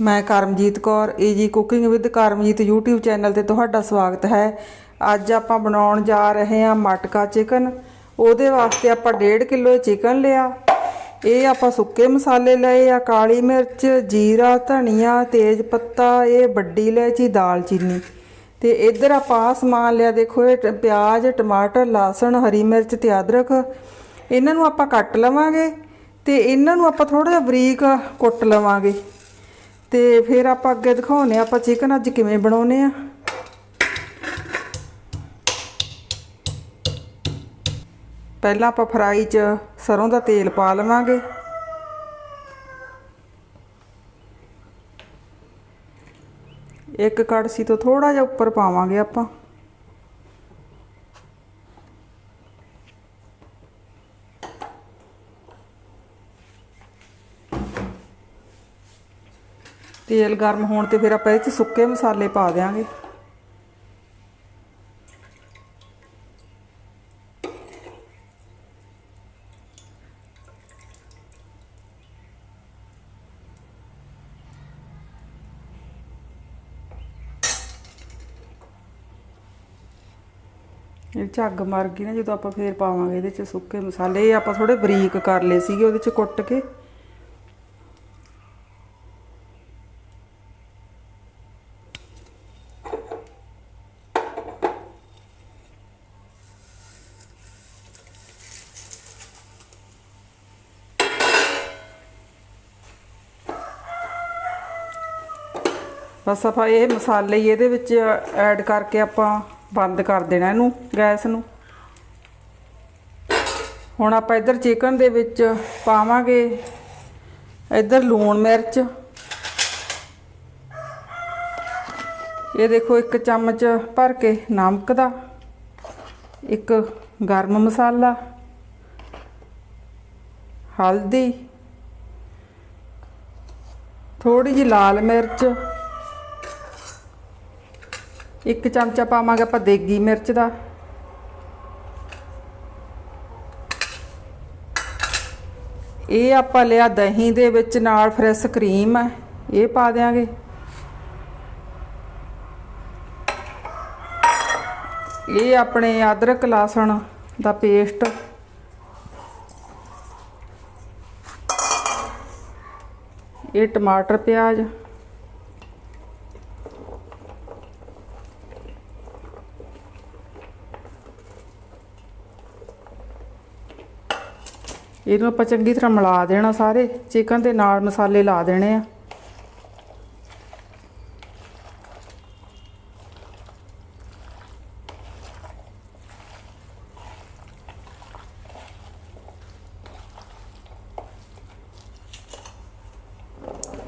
ਮੈਂ Karamjit Kaur easy cooking with Karamjit YouTube channel ਤੇ ਤੁਹਾਡਾ ਸਵਾਗਤ ਹੈ। ਅੱਜ ਆਪਾਂ ਬਣਾਉਣ ਜਾ ਰਹੇ ਹਾਂ ਮਟਕਾ ਚਿਕਨ ਉਹਦੇ ਵਾਸਤੇ ਆਪਾਂ 1.5 ਕਿਲੋ ਚਿਕਨ ਲਿਆ। ਇਹ ਆਪਾਂ ਸੁੱਕੇ ਮਸਾਲੇ ਲਏ ਆ, ਕਾਲੀ ਮਿਰਚ, ਜੀਰਾ, ਧਨੀਆ, ਤੇਜ ਪੱਤਾ, ਇਹ ਵੱਡੀ ਇਲਾਇਚੀ, ਦਾਲਚੀਨੀ। ਤੇ ਇੱਧਰ ਆਪਾਂ ਆਹ ਸਮਾਨ ਲਿਆ, ਦੇਖੋ ਇਹ ਟ- ਪਿਆਜ਼, ਟਮਾਟਰ, ਲਸਣ, ਹਰੀ ਮਿਰਚ ਤੇ ਅਦਰਕ। ਇਹਨਾਂ ਨੂੰ ਆਪਾਂ ਕੱਟ ਲਵਾਂਗੇ ਤੇ ਇਹਨਾਂ ਨੂੰ ਆਪਾਂ ਥੋੜਾ ਜਿਹਾ ਬਰੀਕ ਕੁੱਟ ਲਵਾਂਗੇ। ਤੇ ਫਿਰ ਆਪਾਂ ਅੱਗੇ ਦਿਖਾਉਨੇ ਆਪਾਂ ਚਿਕਨ ਅੱਜ ਕਿਵੇਂ ਬਣਾਉਨੇ ਆ ਪਹਿਲਾਂ ਆਪਾਂ ਫਰਾਈ 'ਚ ਸਰੋਂ ਦਾ ਤੇਲ ਪਾ ਲਵਾਂਗੇ। ਇੱਕ ਕੜਛੀ ਤੋਂ ਥੋੜਾ ਜਿਹਾ ਉੱਪਰ ਪਾਵਾਂਗੇ ਆਪਾਂ। ਤੇਲ ਗਰਮ ਹੋਣ ਤੇ ਫਿਰ ਆਪਾਂ ਇਹ 'ਚ ਸੁੱਕੇ ਮਸਾਲੇ ਪਾ ਦਿਆਂਗੇ। ਇਹ ਝੱਗ ਮਰ ਗਈ ਨਾ ਜਦੋਂ ਆਪਾਂ ਫੇਰ ਪਾਵਾਂਗੇ ਇਹਦੇ 'ਚ ਸੁੱਕੇ ਮਸਾਲੇ। ਇਹ ਆਪਾਂ ਥੋੜੇ ਬਰੀਕ ਕਰ ਲਏ ਸੀਗੇ ਉਹਦੇ 'ਚ ਕੁੱਟ ਕੇ। ਬਸ ਆਪਾਂ ਇਹ ਮਸਾਲੇ ਹੀ ਇਹਦੇ ਵਿੱਚ ਐਡ ਕਰਕੇ ਆਪਾਂ ਬੰਦ ਕਰ ਦੇਣਾ ਇਹਨੂੰ ਗੈਸ ਨੂੰ। ਹੁਣ ਆਪਾਂ ਇੱਧਰ ਚਿਕਨ ਦੇ ਵਿੱਚ ਪਾਵਾਂਗੇ ਇੱਧਰ ਲੂਣ ਮਿਰਚ। ਇਹ ਦੇਖੋ ਇੱਕ ਚਮਚ ਭਰ ਕੇ ਨਮਕ ਦਾ, ਇੱਕ ਗਰਮ ਮਸਾਲਾ, ਹਲਦੀ ਥੋੜੀ ਜਿਹੀ ਲਾਲ ਮਿਰਚ ਇੱਕ ਚਮਚਾ ਪਾਵਾਂਗੇ ਆਪਾਂ ਦੇਗੀ ਮਿਰਚ ਦਾ। ਇਹ ਆਪਾਂ ਲਿਆ ਦਹੀਂ ਦੇ ਵਿੱਚ ਨਾਲ ਫਰੈਸ਼ ਕਰੀਮ ਹੈ ਇਹ ਪਾ ਦਿਆਂਗੇ। ਇਹ ਆਪਣੇ ਅਦਰਕ ਲਸਣ ਦਾ ਪੇਸਟ। ਇਹ ਟਮਾਟਰ ਪਿਆਜ਼। ਇਹਨੂੰ ਆਪਾਂ ਚੰਗੀ ਤਰ੍ਹਾਂ ਮਿਲਾ ਦੇਣਾ ਸਾਰੇ, ਚਿਕਨ ਦੇ ਨਾਲ ਮਸਾਲੇ ਲਾ ਦੇਣੇ ਆ।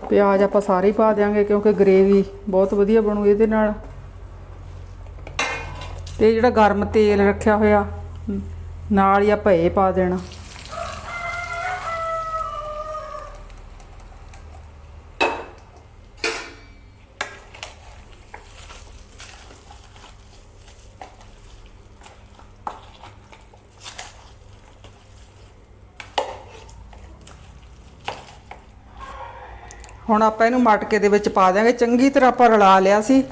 ਪਿਆਜ਼ ਆਪਾਂ ਸਾਰੇ ਹੀ ਪਾ ਦਿਆਂਗੇ ਕਿਉਂਕਿ ਗ੍ਰੇਵੀ ਬਹੁਤ ਵਧੀਆ ਬਣੂ ਇਹਦੇ ਨਾਲ। ਤੇ ਜਿਹੜਾ ਗਰਮ ਤੇਲ ਰੱਖਿਆ ਹੋਇਆ ਨਾਲ ਹੀ ਆਪਾਂ ਇਹ ਪਾ ਦੇਣਾ। ਹੁਣ ਆਪਾਂ ਇਹਨੂੰ ਮਟਕੇ ਦੇ ਵਿੱਚ ਪਾ ਦਿਆਂਗੇ। ਚੰਗੀ ਤਰ੍ਹਾਂ ਆਪਾਂ ਰਲਾ ਲਿਆ ਸੀ।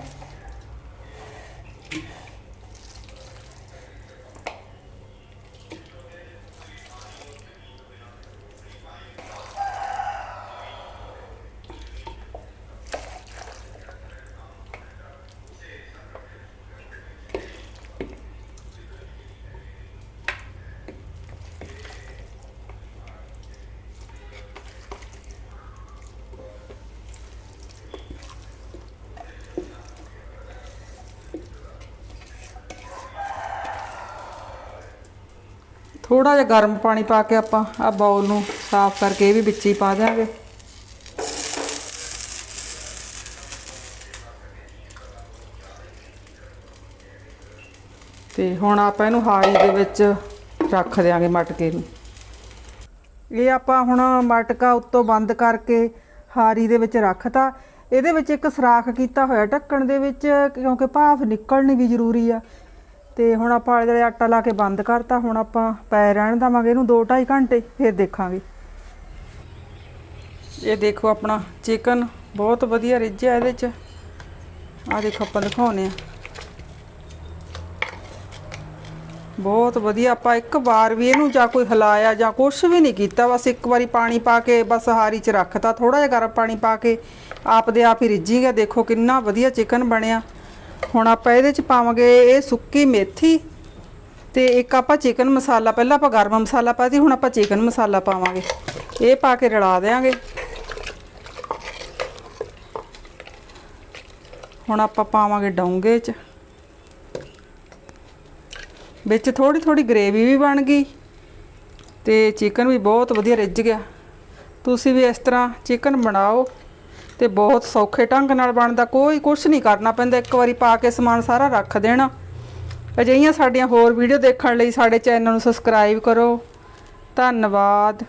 ਥੋੜਾ ਜਿਹਾ ਗਰਮ ਪਾਣੀ ਪਾ ਕੇ ਆਪਾਂ ਆ ਬਾਉਲ ਨੂੰ ਸਾਫ਼ ਕਰਕੇ ਇਹ ਵੀ ਵਿੱਚ ਹੀ ਪਾ ਦਿਆਂਗੇ। ਤੇ ਹੁਣ ਆਪਾਂ ਇਹਨੂੰ ਹਾਈ ਦੇ ਵਿੱਚ ਰੱਖ ਦਿਆਂਗੇ ਮਟਕੇ ਨੂੰ। ਇਹ ਆਪਾਂ ਹੁਣ ਮਟਕਾ ਉੱਤੋਂ ਬੰਦ ਕਰਕੇ ਹਾਰੀ ਦੇ ਵਿੱਚ ਰੱਖਤਾ। ਇਹਦੇ ਵਿੱਚ ਇੱਕ ਸਰਾਖ ਕੀਤਾ ਹੋਇਆ ਢੱਕਣ ਦੇ ਵਿੱਚ, ਕਿਉਂਕਿ ਭਾਫ ਨਿਕਲਣੀ ਵੀ ਜ਼ਰੂਰੀ ਆ। ਤੇ ਹੁਣ ਆਪਾਂ ਆਲੇ ਦੁਆਲੇ ਆਟਾ ਲਾ ਕੇ ਬੰਦ ਕਰਤਾ। ਹੁਣ ਆਪਾਂ ਪੈ ਰਹਿਣ ਦੇਵਾਂਗੇ ਇਹਨੂੰ 2-2.5 ਘੰਟੇ, ਫਿਰ ਦੇਖਾਂਗੇ। ਇਹ ਦੇਖੋ ਆਪਣਾ ਚਿਕਨ ਬਹੁਤ ਵਧੀਆ ਰਿੱਝਿਆ ਇਹਦੇ ਚ। ਆ ਦੇਖੋ ਆਪਾਂ ਦਿਖਾਉਨੇ ਆ ਬਹੁਤ ਵਧੀਆ ਆਪਾਂ ਇੱਕ ਵਾਰ ਵੀ ਇਹਨੂੰ ਜਾਂ ਕੋਈ ਹਿਲਾਇਆ ਜਾਂ ਕੁਛ ਵੀ ਨਹੀਂ ਕੀਤਾ। ਬਸ ਇੱਕ ਵਾਰੀ ਪਾਣੀ ਪਾ ਕੇ ਬਸ ਹਾਰੀ 'ਚ ਰੱਖਤਾ। ਥੋੜਾ ਜਿਹਾ ਗਰਮ ਪਾਣੀ ਪਾ ਕੇ ਆਪਦੇ ਆਪ ਹੀ ਰਿੱਝੀ ਗਿਆ। ਦੇਖੋ ਕਿੰਨਾ ਵਧੀਆ ਚਿਕਨ ਬਣਿਆ। ਹੁਣ ਆਪਾਂ ਇਹਦੇ 'ਚ ਪਾਵਾਂਗੇ ਇਹ ਸੁੱਕੀ ਮੇਥੀ ਤੇ ਇੱਕ ਆਪਾਂ ਚਿਕਨ ਮਸਾਲਾ, ਪਹਿਲਾਂ ਆਪਾਂ ਗਰਮ ਮਸਾਲਾ ਪਾਤੀ ਹੁਣ ਆਪਾਂ ਚਿਕਨ ਮਸਾਲਾ ਪਾਵਾਂਗੇ। ਇਹ ਪਾ ਕੇ ਰਲਾ ਦੇਾਂਗੇ ਹੁਣ ਆਪਾਂ ਪਾਵਾਂਗੇ ਡੋਂਗੇ 'ਚ। ਵਿੱਚ ਥੋੜੀ ਥੋੜੀ ਗ੍ਰੇਵੀ ਵੀ ਬਣ ਗਈ ਤੇ ਚਿਕਨ ਵੀ ਬਹੁਤ ਵਧੀਆ ਰਿੱਝ ਗਿਆ। ਤੁਸੀਂ ਵੀ ਇਸ ਤਰ੍ਹਾਂ ਚਿਕਨ ਬਣਾਓ। ਤੇ ਬਹੁਤ ਸੌਖੇ ਢੰਗ ਨਾਲ ਬਣਦਾ, ਕੋਈ ਕੁਝ ਨਹੀਂ ਕਰਨਾ ਪੈਂਦਾ, ਇੱਕ ਵਾਰੀ ਪਾ ਕੇ ਸਮਾਨ ਸਾਰਾ ਰੱਖ ਦੇਣਾ। ਅਜਿਹੀਆਂ ਸਾਡੀਆਂ ਹੋਰ ਵੀਡੀਓ ਦੇਖਣ ਲਈ ਸਾਡੇ ਚੈਨਲ ਨੂੰ ਸਬਸਕ੍ਰਾਈਬ ਕਰੋ। ਧੰਨਵਾਦ।